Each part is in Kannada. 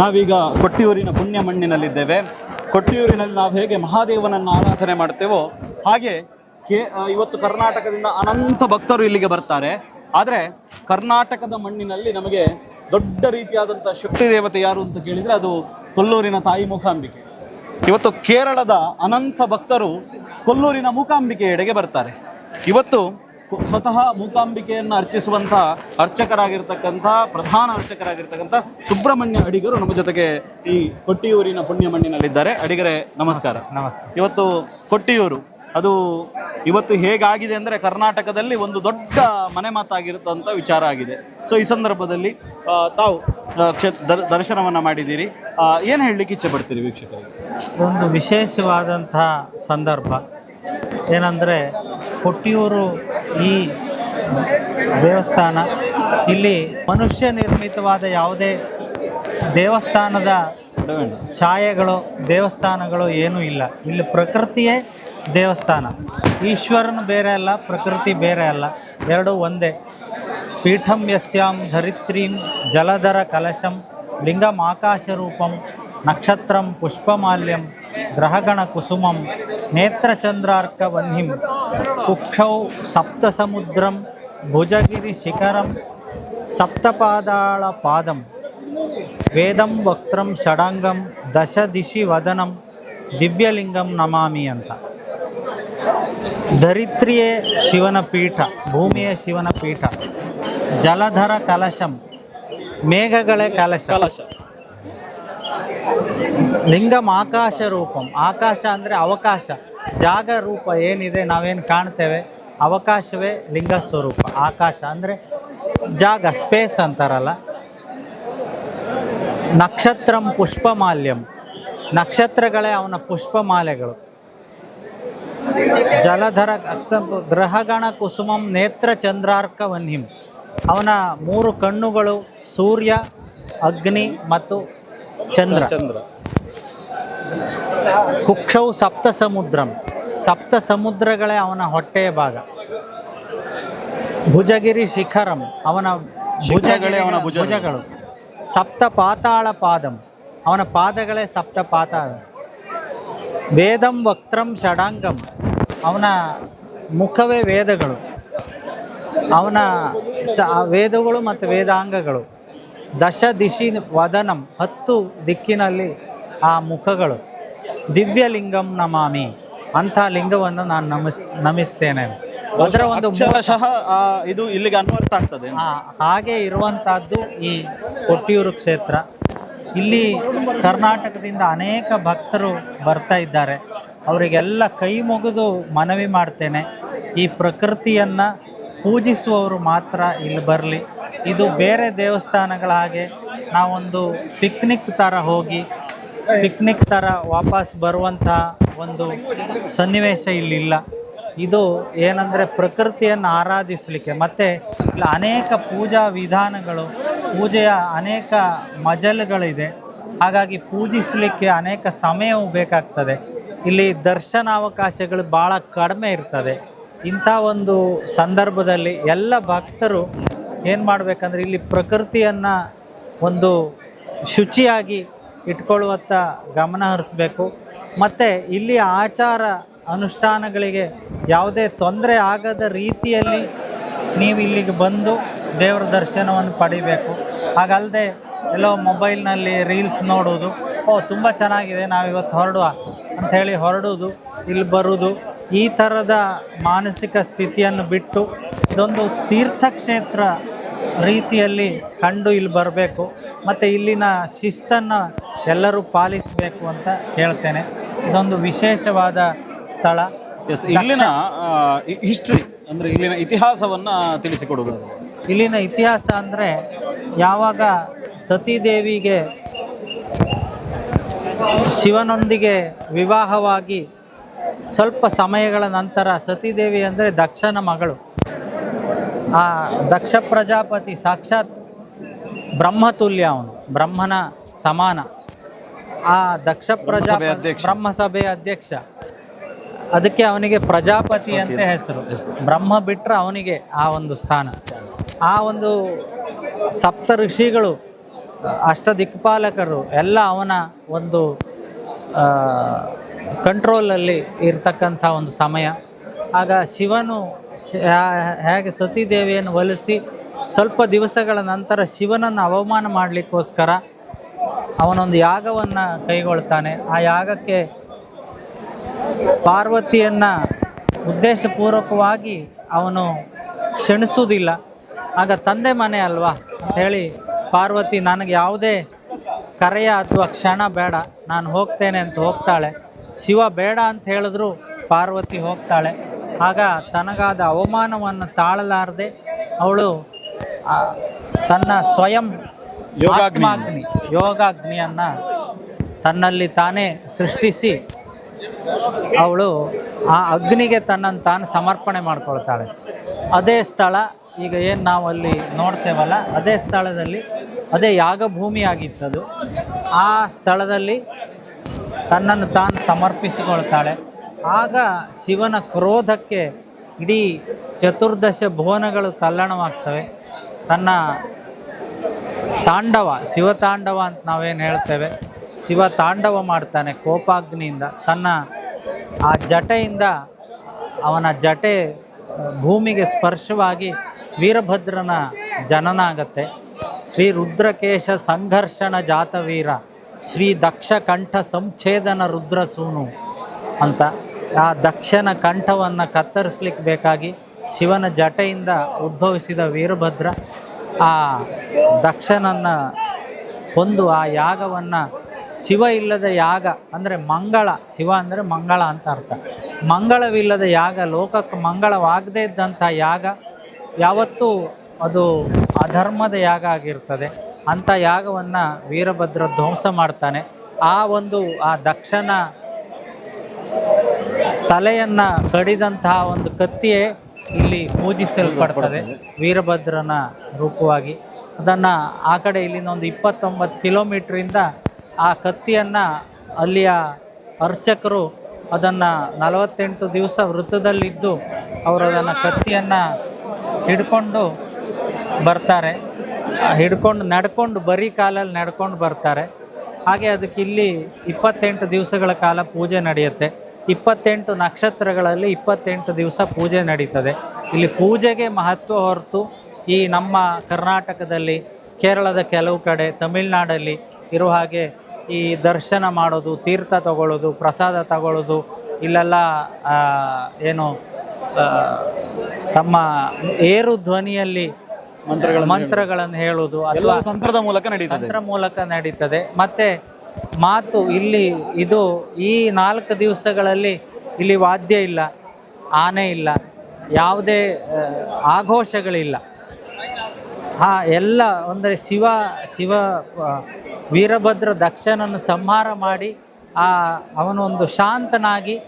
ನಾವೀಗ ಕೊಟ್ಟಿಯೂರಿನ ಪುಣ್ಯ ಮಣ್ಣಿನಲ್ಲಿದ್ದೇವೆ. ಕೊಟ್ಟಿಯೂರಿನಲ್ಲಿ ನಾವು ಹೇಗೆ ಮಹಾದೇವನನ್ನು ಆರಾಧನೆ ಮಾಡ್ತೇವೋ ಹಾಗೆ ಕೇ ಇವತ್ತು ಕರ್ನಾಟಕದಿಂದ ಅನಂತ ಭಕ್ತರು ಇಲ್ಲಿಗೆ ಬರ್ತಾರೆ. ಆದರೆ ಕರ್ನಾಟಕದ ಮಣ್ಣಿನಲ್ಲಿ ನಮಗೆ ದೊಡ್ಡ ರೀತಿಯಾದಂಥ ಶಕ್ತಿ ದೇವತೆ ಯಾರು ಅಂತ ಕೇಳಿದರೆ ಅದು ಕೊಲ್ಲೂರಿನ ತಾಯಿ ಮೂಕಾಂಬಿಕೆ. ಇವತ್ತು ಕೇರಳದ ಅನಂತ ಭಕ್ತರು ಕೊಲ್ಲೂರಿನ ಮೂಕಾಂಬಿಕೆ ಎಡೆಗೆ ಬರ್ತಾರೆ. ಇವತ್ತು ಸ್ವತಃ ಮೂಕಾಂಬಿಕೆಯನ್ನು ಅರ್ಚಿಸುವಂಥ ಅರ್ಚಕರಾಗಿರ್ತಕ್ಕಂಥ ಪ್ರಧಾನ ಅರ್ಚಕರಾಗಿರ್ತಕ್ಕಂಥ ಸುಬ್ರಹ್ಮಣ್ಯ ಅಡಿಗರು ನಮ್ಮ ಜೊತೆಗೆ ಈ ಕೊಟ್ಟಿಯೂರಿನ ಪುಣ್ಯ ಮಣ್ಣಿನಲ್ಲಿದ್ದಾರೆ. ಅಡಿಗರೆ ನಮಸ್ಕಾರ. ನಮಸ್ತೆ ಇವತ್ತು ಕೊಟ್ಟಿಯೂರು ಅದು ಇವತ್ತು ಹೇಗಾಗಿದೆ ಅಂದರೆ ಕರ್ನಾಟಕದಲ್ಲಿ ಒಂದು ದೊಡ್ಡ ಮನೆ ಮಾತಾಗಿರುತ್ತಂಥ ವಿಚಾರ ಆಗಿದೆ. ಸೊ ಈ ಸಂದರ್ಭದಲ್ಲಿ ತಾವು ಕ್ಷೇತ್ರ ಕ್ಷೇ ದರ್- ದರ್ಶನವನ್ನ ಮಾಡಿದ್ದೀರಿ. ಏನು ಹೇಳಲಿಕ್ಕೆ ಇಚ್ಛೆ ಪಡ್ತೀರಿ ವೀಕ್ಷಕ ಒಂದು ವಿಶೇಷವಾದಂತಹ ಸಂದರ್ಭ. ಏನಂದರೆ ಕೊಟ್ಟಿಯೂರು ಈ ದೇವಸ್ಥಾನ ಇಲ್ಲಿ ಮನುಷ್ಯ ನಿರ್ಮಿತವಾದ ಯಾವುದೇ ದೇವಸ್ಥಾನದ ಛಾಯೆಗಳು, ದೇವಸ್ಥಾನಗಳು ಏನೂ ಇಲ್ಲ. ಇಲ್ಲಿ ಪ್ರಕೃತಿಯೇ ದೇವಸ್ಥಾನ. ಈಶ್ವರನು ಬೇರೆ ಅಲ್ಲ, ಪ್ರಕೃತಿ ಬೇರೆ ಅಲ್ಲ. ಎರಡೂ ಒಂದೇ. ಪೀಠಂ ಯಸ್ಯಾಂ ಧರಿತ್ರೀಂ ಜಲಧರ ಕಲಶಂ ಲಿಂಗಂ ಆಕಾಶರೂಪಂ ನಕ್ಷತ್ರಂ ಪುಷ್ಪಮಾಲ್ಯಂ ಗ್ರಹಗಣ ಕುಸುಮಂ ನೇತ್ರಚಂದ್ರಾರ್ಕ ವನ್ಹಿಂ. ಕುಕ್ಷೌ ಸಪ್ತಸಮುದ್ರಂ ಭುಜಗಿರಿ ಶಿಖರಂ ಸಪ್ತಪಾದಾಳ ಪಾದಂ ವೇದಂ ವಕ್ತ್ರಂ ಷಡಾಂಗಂ ದಶ ದಿಶಿ ವದನಂ ದಿವ್ಯಲಿಂಗಂ ನಮಾಮಿ ಅಂತ। ಧರಿತ್ರಿಯೇ ಶಿವನ ಪೀಠ ಭೂಮಿಯೇ ಶಿವನ ಪೀಠ ಜಲಧರ ಕಲಶಂ ಮೇಘಗಳೇ ಕಲಶ ಕಲಶ ಲಿಂಗಂ ಆಕಾಶ ರೂಪಂ ಆಕಾಶ ಅಂದರೆ ಅವಕಾಶ ಜಾಗ ರೂಪ ಏನಿದೆ ನಾವೇನು ಕಾಣ್ತೇವೆ? ಅವಕಾಶವೇ ಲಿಂಗ ಸ್ವರೂಪ. ಆಕಾಶ ಅಂದರೆ ಜಾಗ ಸ್ಪೇಸ್ ಅಂತಾರಲ್ಲ. ನಕ್ಷತ್ರಂ ಪುಷ್ಪಮಾಲ್ಯಂ. ನಕ್ಷತ್ರಗಳೇ ಅವನ ಪುಷ್ಪಮಾಲೆಗಳು. ಜಲಧರ ಅಕ್ಷ ಗ್ರಹಗಣ ಕುಸುಮಂ ನೇತ್ರ ಚಂದ್ರಾರ್ಕ ವನ್ಹಿಂ. ಅವನ ಮೂರು ಕಣ್ಣುಗಳು ಸೂರ್ಯ ಅಗ್ನಿ ಮತ್ತು ಚಂದ್ರ. ಚಂದ್ರ. ಕುಕ್ಷೌ ಸಪ್ತ ಸಮುದ್ರಂ ಸಪ್ತ ಸಮುದ್ರಗಳೇ ಅವನ ಹೊಟ್ಟೆಯ ಭಾಗ. ಭುಜಗಿರಿ ಶಿಖರಂ ಅವನ ಭುಜಗಳೇ ಅವನ ಭುಜಗಳು. ಸಪ್ತ ಪಾತಾಳ ಪಾದಂ ಅವನ ಪಾದಗಳೇ ಸಪ್ತ ಪಾತಾಳ. ವೇದಂ ವಕ್ತ್ರಂ ಷಡಾಂಗಂ ಅವನ ಮುಖವೇ ವೇದಗಳು. ಅವನ ವೇದಗಳು ಮತ್ತು ವೇದಾಂಗಗಳು. ದಶ ದಿಶಿ ವದನಂ ಹತ್ತು ದಿಕ್ಕಿನಲ್ಲಿ ಆ ಮುಖಗಳು. ದಿವ್ಯಲಿಂಗಂ ನಮಾಮಿ. ಅಂಥ ಲಿಂಗವನ್ನು ನಾನು ನಮಿಸ್ ನಮಿಸ್ತೇನೆ. ಅದರ ಒಂದು ಆ, ಇದು ಇಲ್ಲಿಗೆ ಅನ್ವರ್ಥ ಆಗ್ತದೆ ಹಾಗೆ ಇರುವಂತಹದ್ದು ಈ ಕೊಟ್ಟಿಯೂರು ಕ್ಷೇತ್ರ. ಇಲ್ಲಿ ಕರ್ನಾಟಕದಿಂದ ಅನೇಕ ಭಕ್ತರು ಬರ್ತಾ ಇದ್ದಾರೆ. ಅವರಿಗೆಲ್ಲ ಕೈ ಮುಗಿದು ಮನವಿ ಮಾಡ್ತೇನೆ. ಈ ಪ್ರಕೃತಿಯನ್ನು ಪೂಜಿಸುವವರು ಮಾತ್ರ ಇಲ್ಲಿ ಬರಲಿ. ಇದು ಬೇರೆ ದೇವಸ್ಥಾನಗಳ ಹಾಗೆ ನಾವೊಂದು ಪಿಕ್ನಿಕ್ ಥರ ಹೋಗಿ ಪಿಕ್ನಿಕ್ ಥರ ವಾಪಸ್ ಬರುವಂಥ ಒಂದು ಸನ್ನಿವೇಶ ಇಲ್ಲಿಲ್ಲ. ಇದು ಏನಂದರೆ ಪ್ರಕೃತಿಯನ್ನು ಆರಾಧಿಸಲಿಕ್ಕೆ. ಮತ್ತು ಇಲ್ಲಿ ಅನೇಕ ಪೂಜಾ ವಿಧಾನಗಳು, ಪೂಜೆಯ ಅನೇಕ ಮಜಲುಗಳಿದೆ. ಹಾಗಾಗಿ ಪೂಜಿಸಲಿಕ್ಕೆ ಅನೇಕ ಸಮಯವು ಬೇಕಾಗ್ತದೆ. ಇಲ್ಲಿ ದರ್ಶನಾವಕಾಶಗಳು ಭಾಳ ಕಡಿಮೆ ಇರ್ತದೆ. ಇಂಥ ಒಂದು ಸಂದರ್ಭದಲ್ಲಿ ಎಲ್ಲ ಭಕ್ತರು ಏನು ಮಾಡಬೇಕಂದ್ರೆ ಇಲ್ಲಿ ಪ್ರಕೃತಿಯನ್ನು ಒಂದು ಶುಚಿಯಾಗಿ ಇಟ್ಕೊಳ್ಳುವತ್ತ ಗಮನ ಹರಿಸ್ಬೇಕು. ಮತ್ತು ಇಲ್ಲಿ ಆಚಾರ ಅನುಷ್ಠಾನಗಳಿಗೆ ಯಾವುದೇ ತೊಂದರೆ ಆಗದ ರೀತಿಯಲ್ಲಿ ನೀವು ಇಲ್ಲಿಗೆ ಬಂದು ದೇವರ ದರ್ಶನವನ್ನು ಪಡಿಬೇಕು. ಹಾಗಲ್ಲದೆ ಎಲ್ಲೋ ಮೊಬೈಲ್ನಲ್ಲಿ ರೀಲ್ಸ್ ನೋಡೋದು ಓ, ತುಂಬ ಚೆನ್ನಾಗಿದೆ. ನಾವು ಇವತ್ತು ಹೊರಡುವ ಅಂಥೇಳಿ ಹೊರಡೋದು ಇಲ್ಲಿ ಬರೋದು ಈ ಥರದ ಮಾನಸಿಕ ಸ್ಥಿತಿಯನ್ನು ಬಿಟ್ಟು ಇದೊಂದು ತೀರ್ಥಕ್ಷೇತ್ರ ರೀತಿಯಲ್ಲಿ ಕಂಡು ಇಲ್ಲಿ ಬರಬೇಕು. ಮತ್ತು ಇಲ್ಲಿನ ಶಿಸ್ತನ್ನು ಎಲ್ಲರೂ ಪಾಲಿಸಬೇಕು ಅಂತ ಹೇಳ್ತೇನೆ. ಇದೊಂದು ವಿಶೇಷವಾದ ಸ್ಥಳ. ಎಸ್ ಇಲ್ಲಿನ ಹಿಸ್ಟ್ರಿ ಅಂದರೆ ಇಲ್ಲಿನ ಇತಿಹಾಸವನ್ನು ತಿಳಿಸಿಕೊಡುವುದು ಇಲ್ಲಿನ ಇತಿಹಾಸ ಅಂದರೆ ಯಾವಾಗ ಸತೀದೇವಿಗೆ ಶಿವನೊಂದಿಗೆ ವಿವಾಹವಾಗಿ ಸ್ವಲ್ಪ ಸಮಯಗಳ ನಂತರ ಸತೀದೇವಿ ಅಂದರೆ ದಕ್ಷನ ಮಗಳು. ಆ ದಕ್ಷ ಪ್ರಜಾಪತಿ ಸಾಕ್ಷಾತ್ ಬ್ರಹ್ಮತುಲ್ಯ ಅವನು ಬ್ರಹ್ಮನ ಸಮಾನ. ಆ ದಕ್ಷ ಪ್ರಜಾ ಬ್ರಹ್ಮಸಭೆಯ ಅಧ್ಯಕ್ಷ. ಅದಕ್ಕೆ ಅವನಿಗೆ ಪ್ರಜಾಪತಿ ಅಂತ ಹೆಸರು. ಬ್ರಹ್ಮ ಬಿಟ್ಟರೆ ಅವನಿಗೆ ಆ ಒಂದು ಸ್ಥಾನ. ಆ ಒಂದು ಸಪ್ತ ಋಷಿಗಳು ಅಷ್ಟದಿಕ್ಪಾಲಕರು ಎಲ್ಲ ಅವನ ಒಂದು ಕಂಟ್ರೋಲಲ್ಲಿ ಇರ್ತಕ್ಕಂಥ ಒಂದು ಸಮಯ. ಆಗ ಶಿವನು ಹೇಗೆ ಸತೀದೇವಿಯನ್ನು ಒಲಿಸಿ ಸ್ವಲ್ಪ ದಿವಸಗಳ ನಂತರ ಶಿವನನ್ನು ಅವಮಾನ ಮಾಡಲಿಕ್ಕೋಸ್ಕರ ಅವನೊಂದು ಯಾಗವನ್ನು ಕೈಗೊಳ್ತಾನೆ. ಆ ಯಾಗಕ್ಕೆ ಪಾರ್ವತಿಯನ್ನು ಉದ್ದೇಶಪೂರ್ವಕವಾಗಿ ಅವನು ಕ್ಷಣಿಸುವುದಿಲ್ಲ. ಆಗ ತಂದೆ ಮನೆ ಅಲ್ವಾ? ಹೇಳಿ, ಪಾರ್ವತಿ, ನನಗೆ ಯಾವುದೇ ಕರೆಯ ಅಥವಾ ಕ್ಷಣ ಬೇಡ. ನಾನು ಹೋಗ್ತೇನೆ ಅಂತ ಹೋಗ್ತಾಳೆ. ಶಿವ ಬೇಡ ಅಂತ ಹೇಳಿದ್ರು ಪಾರ್ವತಿ ಹೋಗ್ತಾಳೆ. ಆಗ ತನಗಾದ ಅವಮಾನವನ್ನು ತಾಳಲಾರದೆ ಅವಳು ತನ್ನ ಸ್ವಯಂ ಯೋಗಾಗ್ನಿ. ಯೋಗಾಗ್ನಿಯನ್ನ ತನ್ನಲ್ಲಿ ತಾನೇ ಸೃಷ್ಟಿಸಿ ಅವಳು ಆ ಅಗ್ನಿಗೆ ತನ್ನನ್ನು ತಾನು ಸಮರ್ಪಣೆ ಮಾಡ್ಕೊಳ್ತಾಳೆ. ಅದೇ ಸ್ಥಳ, ಈಗ ಏನು ನಾವು ಅಲ್ಲಿ ನೋಡ್ತೇವಲ್ಲ, ಅದೇ ಸ್ಥಳದಲ್ಲಿ, ಅದೇ ಯಾಗಭೂಮಿ ಆಗಿತ್ತದು ಆ ಸ್ಥಳದಲ್ಲಿ ತನ್ನನ್ನು ತಾನು ಸಮರ್ಪಿಸಿಕೊಳ್ತಾಳೆ. ಆಗ ಶಿವನ ಕ್ರೋಧಕ್ಕೆ ಇಡೀ ಚತುರ್ದಶ ಭುವನಗಳು ತಲ್ಲಣವಾಗ್ತವೆ. ತನ್ನ ತಾಂಡವ ಶಿವತಾಂಡವ ಅಂತ ನಾವೇನು ಹೇಳ್ತೇವೆ? ಶಿವ ತಾಂಡವ ಮಾಡ್ತಾನೆ ಕೋಪಾಗ್ನಿಯಿಂದ. ತನ್ನ ಆ ಜಟೆಯಿಂದ ಅವನ ಜಟೆ ಭೂಮಿಗೆ ಸ್ಪರ್ಶವಾಗಿ ವೀರಭದ್ರನ ಜನನ ಆಗತ್ತೆ. ಶ್ರೀ ರುದ್ರಕೇಶ ಸಂಘರ್ಷಣ ಜಾತವೀರ, ಶ್ರೀ ದಕ್ಷ ಕಂಠ ಸಂಛೇದನ ರುದ್ರಸೂನು ಅಂತ. ಆ ದಕ್ಷನ ಕಂಠವನ್ನು ಕತ್ತರಿಸ್ಲಿಕ್ಕೆ ಬೇಕಾಗಿ ಶಿವನ ಜಟೆಯಿಂದ ಉದ್ಭವಿಸಿದ ವೀರಭದ್ರ ಆ ದಕ್ಷನನ್ನು ಒಂದು ಆ ಯಾಗವನ್ನು ಶಿವ ಇಲ್ಲದ ಯಾಗ ಅಂದರೆ ಮಂಗಳ, ಶಿವ ಅಂದರೆ ಮಂಗಳ ಅಂತ ಅರ್ಥ. ಮಂಗಳವಿಲ್ಲದ ಯಾಗ ಲೋಕಕ್ಕೆ ಮಂಗಳವಾಗದೇ ಇದ್ದಂಥ ಯಾಗ ಯಾವತ್ತೂ ಅದು ಅಧರ್ಮದ ಯಾಗ ಆಗಿರ್ತದೆ. ಅಂಥ ಯಾಗವನ್ನು ವೀರಭದ್ರ ಧ್ವಂಸ ಮಾಡ್ತಾನೆ. ಆ ಒಂದು ಆ ದಕ್ಷನ ತಲೆಯನ್ನು ಕಡಿದಂತಹ ಒಂದು ಕತ್ತಿಯೇ ಇಲ್ಲಿ ಪೂಜಿಸಲ್ಪಡ್ತದೆ. ವೀರಭದ್ರನ ರೂಪವಾಗಿ. ಅದನ್ನು ಆ ಕಡೆ ಇಲ್ಲಿಂದ ಒಂದು ಇಪ್ಪತ್ತೊಂಬತ್ತು ಕಿಲೋಮೀಟ್ರಿಂದ ಆ ಕತ್ತಿಯನ್ನು ಅಲ್ಲಿಯ ಅರ್ಚಕರು ಅದನ್ನು ನಲವತ್ತೆಂಟು ದಿವಸ ವೃತ್ತದಲ್ಲಿದ್ದು ಅವರು ಅದನ್ನು ಕತ್ತಿಯನ್ನು ಹಿಡ್ಕೊಂಡು ಬರ್ತಾರೆ. ಹಿಡ್ಕೊಂಡು ನಡ್ಕೊಂಡು ಬರೀ ಕಾಲಲ್ಲಿ ನಡ್ಕೊಂಡು ಬರ್ತಾರೆ. ಹಾಗೆ ಅದಕ್ಕೆ ಇಲ್ಲಿ ಇಪ್ಪತ್ತೆಂಟು ದಿವಸಗಳ ಕಾಲ ಪೂಜೆ ನಡೆಯುತ್ತೆ. ಇಪ್ಪತ್ತೆಂಟು ನಕ್ಷತ್ರಗಳಲ್ಲಿ ಇಪ್ಪತ್ತೆಂಟು ದಿವಸ ಪೂಜೆ ನಡೀತದೆ. ಇಲ್ಲಿ ಪೂಜೆಗೆ ಮಹತ್ವ ಹೊರತು ಈ ನಮ್ಮ ಕರ್ನಾಟಕದಲ್ಲಿ ಕೇರಳದ ಕೆಲವು ಕಡೆ ತಮಿಳ್ನಾಡಲ್ಲಿ ಇರುವ ಹಾಗೆ ಈ ದರ್ಶನ ಮಾಡೋದು ತೀರ್ಥ ತಗೊಳ್ಳೋದು ಪ್ರಸಾದ ತಗೊಳ್ಳೋದು ಇಲ್ಲೆಲ್ಲ ಏನು ತಮ್ಮ ಏರು ಧ್ವನಿಯಲ್ಲಿ ಮಂತ್ರಗಳನ್ನು ಮಂತ್ರಗಳನ್ನು ಹೇಳುವುದು ಅಥವಾ ತಂತ್ರದ ಮೂಲಕ ನಡೀತದೆ. ತಂತ್ರ ಮೂಲಕ ನಡೀತದೆ. ಮತ್ತೆ ಮಾತು ಇಲ್ಲಿ ಇದು ಈ ನಾಲ್ಕು ದಿವಸಗಳಲ್ಲಿ ಇಲ್ಲಿ ವಾದ್ಯ ಇಲ್ಲ, ಆನೆ ಇಲ್ಲ, ಯಾವುದೇ ಆಘೋಷಗಳಿಲ್ಲ. ಹಾ, ಎಲ್ಲ ಅಂದರೆ ಶಿವ ಶಿವ ವೀರಭದ್ರ ದಕ್ಷನನ್ನು ಸಂಹಾರ ಮಾಡಿ, ಆ, ಅವನೊಂದು ಶಾಂತನಾಗಿ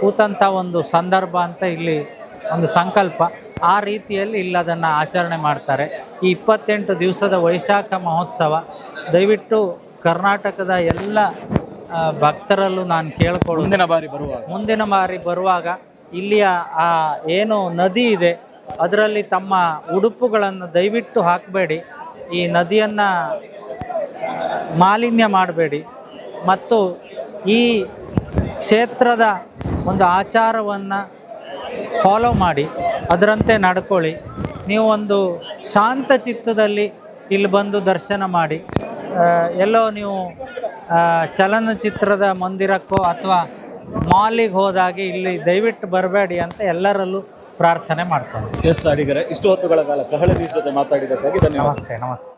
ಕೂತಂಥ ಒಂದು ಸಂದರ್ಭ ಅಂತ ಇಲ್ಲಿ ಒಂದು ಸಂಕಲ್ಪ. ಆ ರೀತಿಯಲ್ಲಿ ಇಲ್ಲಿ ಅದನ್ನು ಆಚರಣೆ ಮಾಡ್ತಾರೆ. ಈ ಇಪ್ಪತ್ತೆಂಟು ದಿವಸದ ವೈಶಾಖ ಮಹೋತ್ಸವ, ದಯವಿಟ್ಟು ಕರ್ನಾಟಕದ ಎಲ್ಲ ಭಕ್ತರಲ್ಲೂ ನಾನು ಕೇಳ್ಕೊಳ್ಳೋ ಮುಂದಿನ ಬಾರಿ ಬರುವಾಗ. ಮುಂದಿನ ಬಾರಿ ಬರುವಾಗ ಇಲ್ಲಿಯ ಆ ಏನು ನದಿ ಇದೆ ಅದರಲ್ಲಿ ತಮ್ಮ ಉಡುಪುಗಳನ್ನು ದಯವಿಟ್ಟು ಹಾಕಬೇಡಿ. ಈ ನದಿಯನ್ನು ಮಾಲಿನ್ಯ ಮಾಡಬೇಡಿ. ಮತ್ತು ಈ ಕ್ಷೇತ್ರದ ಒಂದು ಆಚಾರವನ್ನು ಫಾಲೋ ಮಾಡಿ ಅದರಂತೆ ನಡ್ಕೊಳ್ಳಿ. ನೀವು ಒಂದು ಶಾಂತ ಚಿತ್ತದಲ್ಲಿ ಇಲ್ಲಿ ಬಂದು ದರ್ಶನ ಮಾಡಿ. ಎಲ್ಲೋ ನೀವು ಚಲನಚಿತ್ರದ ಮಂದಿರಕ್ಕೋ ಅಥವಾ ಮಾಲಿಗೆ ಹೋದಾಗೆ ಇಲ್ಲಿ ದಯವಿಟ್ಟು ಬರಬೇಡಿ ಅಂತ ಎಲ್ಲರಲ್ಲೂ ಪ್ರಾರ್ಥನೆ ಮಾಡ್ತಾರೆ ಎಸ್ ಅಡಿಗರೆ ಇಷ್ಟು ಹೊತ್ತುಗಳ ಕಾಲ ಕಹಳೆ ಜೊತೆ ಮಾತಾಡಿದ್ದಕ್ಕಾಗಿ ಧನ್ಯವಾದ. ನಮಸ್ತೆ ನಮಸ್ತೆ.